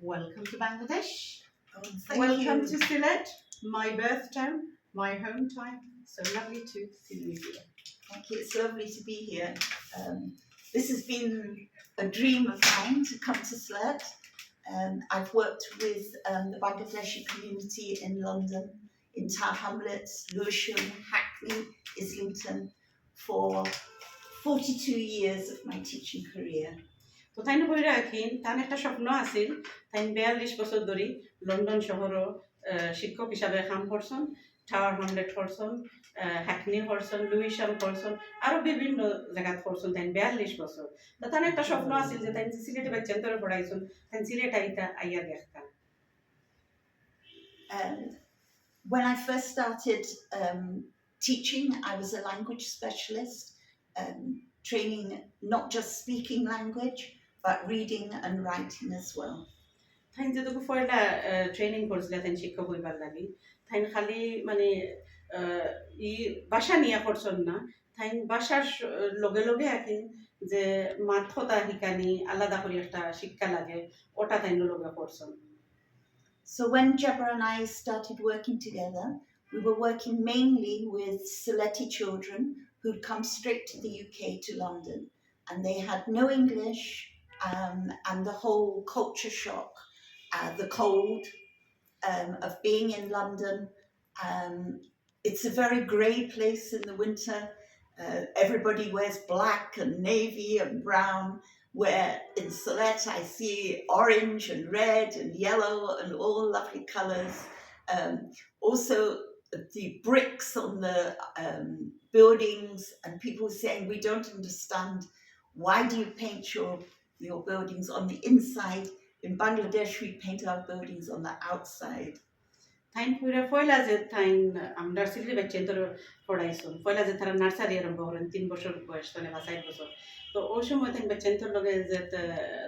Welcome to Bangladesh. Oh, Welcome you. to Sylhet, my birth town, my home town. So lovely to see you here. Thank you. It's lovely to be here. Um, this has been a dream of mine to come to Slurt. Um, I've worked with um, the Bangladeshi community in London, in Tower Hamlets, Lewisham, Hackney, Islington for 42 years of my teaching career. তো তাই বই রাখিন তার একটা স্বপ্ন আছিল। তাই বিয়াল্লিশ বছর ধরে লন্ডন শহরও শিক্ষক হিসাবে কাম করছেন টাওয়ার হামলেট করছেন হ্যাকনি করছেন লুইসাম করছেন আরও বিভিন্ন জায়গাত করছেন তাই বিয়াল্লিশ বছর তো তার একটা স্বপ্ন আছিল যে তাই সিলেটে বাচ্চান তোরে পড়াইছেন তাই সিলেট আইতা আইয়া দেখতাম when I first started um, teaching, I was a language specialist, um, training not just speaking language, but reading and writing as well. তাই যেটুকু পয়লা ট্রেনিং করছিল তাই শিক্ষক হইবার লাগি তাই খালি মানে আহ, ই ভাষা নিয়ে করছেন না তাই ভাষার স- লগে লগে আকিন যে মাথতা শিকানি আলাদা করে একটা শিক্ষা লাগে ওটা তাই লগে করছেন So when Jabra and I started working together, we were working mainly with Sylheti children who'd come straight to the UK to London, and they had no English, um, and the whole culture shock, uh, the cold um, of being in London. Um, it's a very grey place in the winter. Uh, everybody wears black and navy and brown where in Sylhet I see orange and red and yellow and all lovely colours. Um, also, the bricks on the um, buildings and people saying we don't understand why do you paint your your buildings on the inside? In Bangladesh, we paint our buildings on the outside. Thank পুরা পয়লা যে আমরা Seely বাচ্চা তোর পড়াইছো পয়লা যে তারা nursery আরম্ভ করেন তিন বছর বয়স তাহলে বা চার বছর তো ওই সময় তাই বাচ্চা তোর লগে যে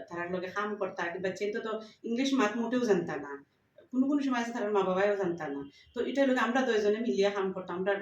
তারার লগে কাম করতা বাচ্চা তো ইংলিশ মাত মোটেও জানতা না কোনো কোনো সময় আছে তার মা বাবাও জানতা না। তো এটা লগে আমরা দুইজনে মিলিয়া কাম করতাম। আমরা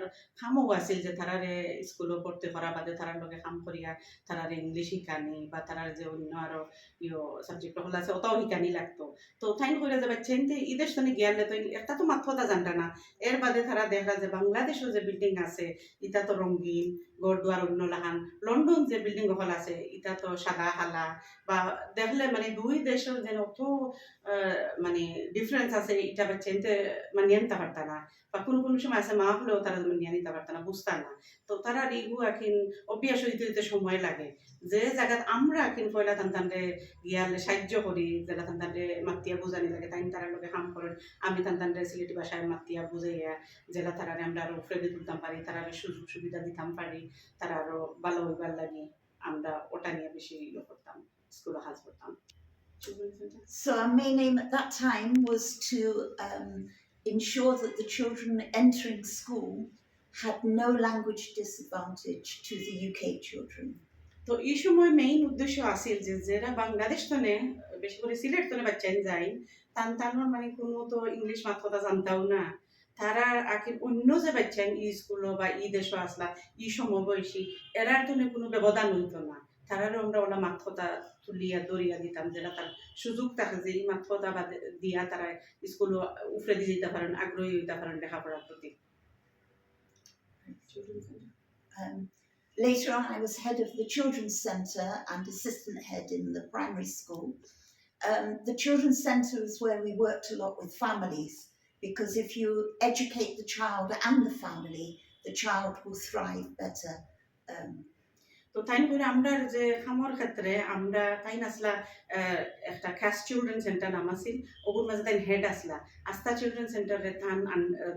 কামও আছিল যে তারারে স্কুলও পড়তে করা বাদে তারার লগে কাম করিয়া তারারে ইংলিশ শিখানি বা তারার যে অন্য আরও ইয়ো সাবজেক্ট হল আছে ওটাও শিখানি লাগতো। তো তাইন করে যে বাচ্চা এনতে ইদেশ তনে গিয়ালে তো একটা তো মাথা জানতা না। এর বাদে তারা দেখা যে বাংলাদেশেও যে বিল্ডিং আছে, ইটা তো রঙিন, গড়দুয়ার অন্য লাহান। লন্ডন যে বিল্ডিং হল আছে, ইটা তো সাদা, হালা। বা দেখলে মানে দুই দেশের যেন অত মানে ডিফারেন্স আছে এটা বাচ্চা এনতে মানিয়ে নিতে পারতা না বা কোনো কোনো সময় আছে মা হলেও তারা মানিয়ে নিতে পারতা না বুঝতা না তো তারা রিগু এখন অভ্যাস হইতে হইতে সময় লাগে যে জায়গাত আমরা এখন পয়লা টান টানরে গিয়ালে সাহায্য করি যেটা টান টানরে মাতিয়া বুঝানি লাগে তাই তারা লোকে কাম করেন আমি টান টানরে সিলেটি ভাষায় মাতিয়া বুঝাইয়া যেটা তারারে আমরা আরও ফ্রেডে তুলতাম পারি তারা সুযোগ সুবিধা দিতাম পারি তারা আরও ভালো হইবার লাগে আমরা ওটা নিয়ে বেশি ইয়ে করতাম স্কুলে কাজ করতাম So our main aim at that time was to um, ensure that the children entering school had no language disadvantage to the UK children. তো এই সময় মেইন উদ্দেশ্য আছিল যে যারা বাংলাদেশ তনে বেশি করে সিলেট তনে বাচ্চান যায় তান তানোর মানে কোনো তো ইংলিশ মাত কথা জানতাও না তারা আগে অন্য যে বাচ্চান ই স্কুল বা ই দেশ আসলা ই সমবয়সী এরার তনে কোনো ব্যবধান হইতো না তারারও আমরা ওলা মাত কথা তুলিয়া দরিয়া দিতাম যেটা তার সুযোগ থাকে যে এই মাত কথা বা দিয়া তারা স্কুল উফরে দিয়ে যেতে পারেন আগ্রহী হইতে পারেন লেখাপড়ার প্রতি Um, later on, I was head of the Children's Centre and assistant head in the primary school. Um, the Children's Centre is where we worked a lot with families because if you educate the child and the family, the child will thrive better. Um, তো তাই করে আমরা যে খামর ক্ষেত্রে আমরা তাই আসলা একটা ক্যাশ চিলড্রেন সেন্টার নাম আছিল ওগুর মাঝে তাই হেড আসলা। আস্থা চিলড্রেন সেন্টারে থান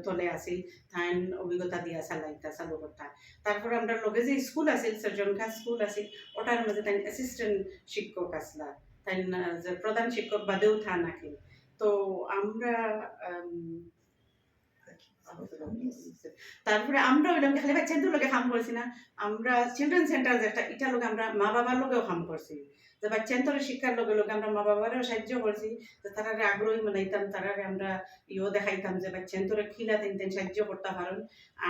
তলে আছিল তাইন অভিজ্ঞতা দিয়া চালাইতা চালু করতা। তারপরে আমরা লগে যে স্কুল আছিল সার্জন খাস স্কুল আছিল ওটার মাঝে তাই অ্যাসিস্ট্যান্ট শিক্ষক আসলা। তাই যে প্রধান শিক্ষক বাদেও থান নাকি তো আমরা আম, তারপরে আমরা ওইরকম খালি বাচ্চাদের লোকে কাম করছি না। আমরা চিলড্রেন সেন্টার যেটা এটা লোক আমরা মা বাবার লোকেও কাম করছি। যে বাচ্চান্তর শিক্ষার লগে লগে আমরা মা বাবারও সাহায্য করছি, যে তারা আগ্রহী বানাইতাম তারা আমরা ইও দেখাইতাম যে বাচ্চান্তরে খিলা তিন তিন সাহায্য করতে পারেন।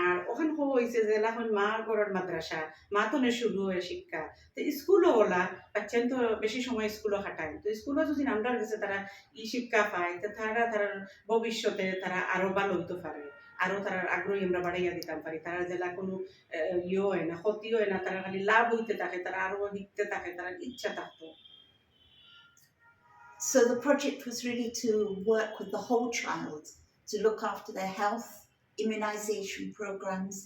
আর ওখান হো হয়েছে যে এখন মা গড়ের মাদ্রাসা, মা তো শুরু হয় শিক্ষা। তো স্কুলও ওলা বাচ্চান্ত বেশি সময় স্কুলও খাটায়। তো স্কুলও যদি আমরা কাছে তারা ই শিক্ষা পায়, তো তারা তারা ভবিষ্যতে তারা আরও ভালো হইতে পারে। আরো তারা আগ্রহী আমরা বাড়াইয়া দিতাম পারি তারা জেলা কোনো আহ, ইয়ে হয় না ক্ষতি হয় না তারা খালি লাভ হইতে থাকে তারা আরো শিখতে থাকে তারা ইচ্ছা থাকতো So the project was really to work with the whole child, to look after their health, immunization programs,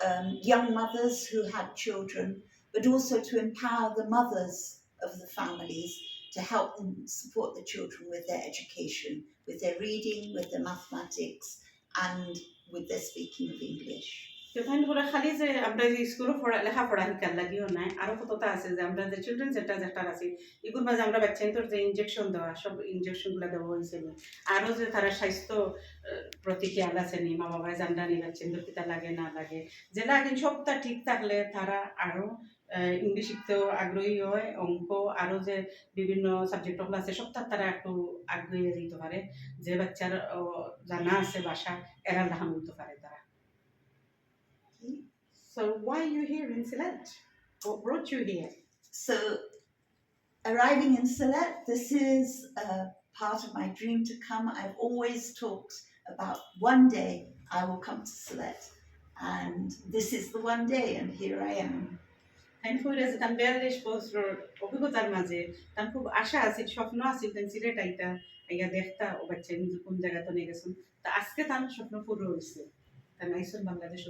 um, young mothers who had children, but also to empower the mothers of the families to help them support the children with their education, with their reading, with their mathematics, and with their speaking of English. সেখানে করে খালি যে আমরা যে স্কুলে পড়া লেখাপড়া শিকার লাগিও নাই আরও কতটা আছে যে আমরা যে চিলড্রেন সেন্টার যেটা আছে এগুলোর মাঝে আমরা বাচ্চাদের যে ইনজেকশন দেওয়া, সব ইনজেকশনগুলা দেওয়া হয়েছে নি। আরও যে তারা স্বাস্থ্য প্রতি খেয়াল আছে নি মা বাবাই জানডা নি বাচ্চাদের কিতা লাগে না লাগে যে লাগে সবটা ঠিক থাকলে তারা আরও ইংলিশ শিখতেও আগ্রহী হয় অঙ্ক আরও যে বিভিন্ন সাবজেক্টগুলো আছে সবটা তারা একটু আগ্রহী দিতে পারে যে বাচ্চার জানা আছে, ভাষা এরা লাহান হইতে পারে তারা So why are you here in Sylhet? What brought you here? So, arriving in Sylhet, this is uh, part of my dream to come. I've always talked about one day I will come to Sylhet, and this is the one day, and here I am. তাই ফুরে যে তার বিয়াল্লিশ বছর অভিজ্ঞতার মাঝে তার খুব আশা আছে স্বপ্ন আছে তাই সিলেট আইতা আইয়া দেখতা ও বাচ্চা নিজে কোন জায়গা তো নিয়ে গেছেন তা আজকে তার স্বপ্ন পুরো হয়েছে Bangladesh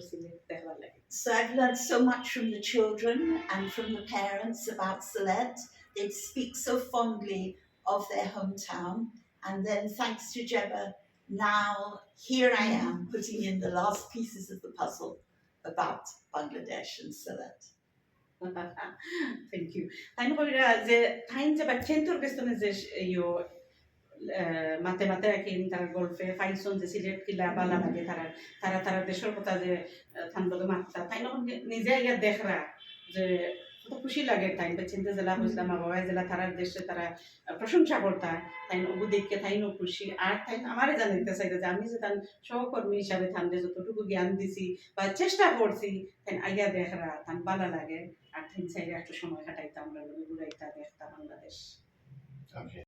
So I've learned so much from the children and from the parents about Sylhet. They speak so fondly of their hometown. And then thanks to Jebba, now here I am putting in the last pieces of the puzzle about Bangladesh and Sylhet. Thank you. Thank you. মাতে মাতে আকিন তার গল্পে ফাইসন যে সিলেট কিলা বালা লাগে তারা তারা তারা দেশের কথা যে থান লগে মাত্রা তাই নখন নিজে ইয়া দেখরা যে, কত খুশি লাগে তাই চিন্তা জেলা হইছিলাম মা বাবা জেলা তারার দেশে তারা প্রশংসা করতা, তাই ওগু দেখকে তাই নো খুশি। আর তাই আমারে জানাইতে চাইতে যে, আমি যে তার সহকর্মী হিসাবে থানলে যতটুকু জ্ঞান দিছি বা চেষ্টা করছি, তাই আইয়া দেখরা, তান বালা লাগে। আর তিন সাইডে একটু সময় কাটাইতাম, আমরা ঘুরাইতা, দেখতাম বাংলাদেশ.